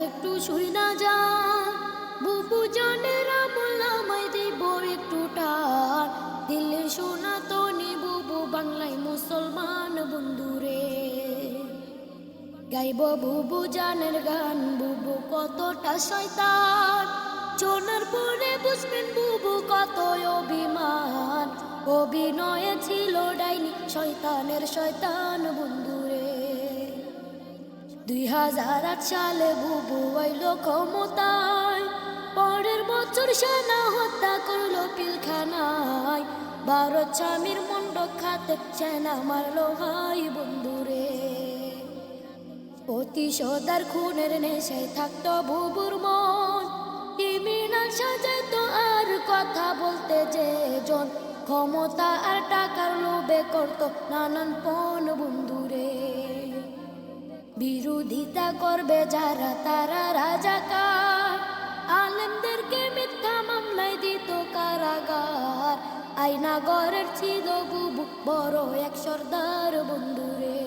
একটু শুই না যা। বুবু জানেরা দিব একটু টার তো বাংলায় মুসলমান বন্ধুরে। গাইব বুবু জানের গান, বুবু কতটা শয়তান। চোনার পরে বুঝবেন বুবু কত অভিমান। অভিনয়ে ছিল ডাইনি শয়তানের শয়তান বন্ধুরে। দুই হাজার আট সালে বুবু আইল ক্ষমতায়। পরের বছর সেনা হত্যা করল পিলখানায়। ভারত স্বামীর মন্ডক খাতে সেনা মারলো ভাই বন্ধুরে। প্রতিশোধার খুনের নেশায় থাকতো বুবুর মন। ক্রিমিনাল সাজাইতো আর কথা বলতে যে জন। ক্ষমতা আর টাকার লোভে করতো নানান পণ বন্ধুরে। বিরোধিতা করবে যারা, তারা রাজাকার। আলেমদেরকে মিথ্যা মামলায় দিত কারাগার। আইনা গড়ের ছিল বুবু, বড় এক সর্দার বন্ধুরে।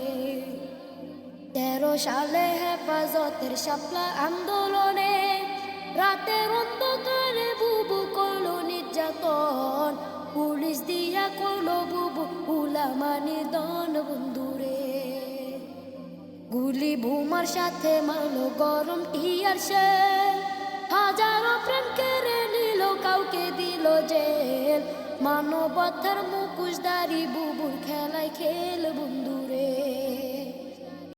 তেরো সালে হেফাজতের শাপলা আন্দোলনে রাতের অন্ধকারে বুবু করল নির্যাতন। পুলিশ দিয়া গুলি ভুমার সাথে মারলো, গরম টিয়ার সে। হাজারো প্রেম কেড়ে নিল, কাউকে দিল জেল। মানবতার মুকুশদারি বুবুর খেলায় খেল বন্ধুরে।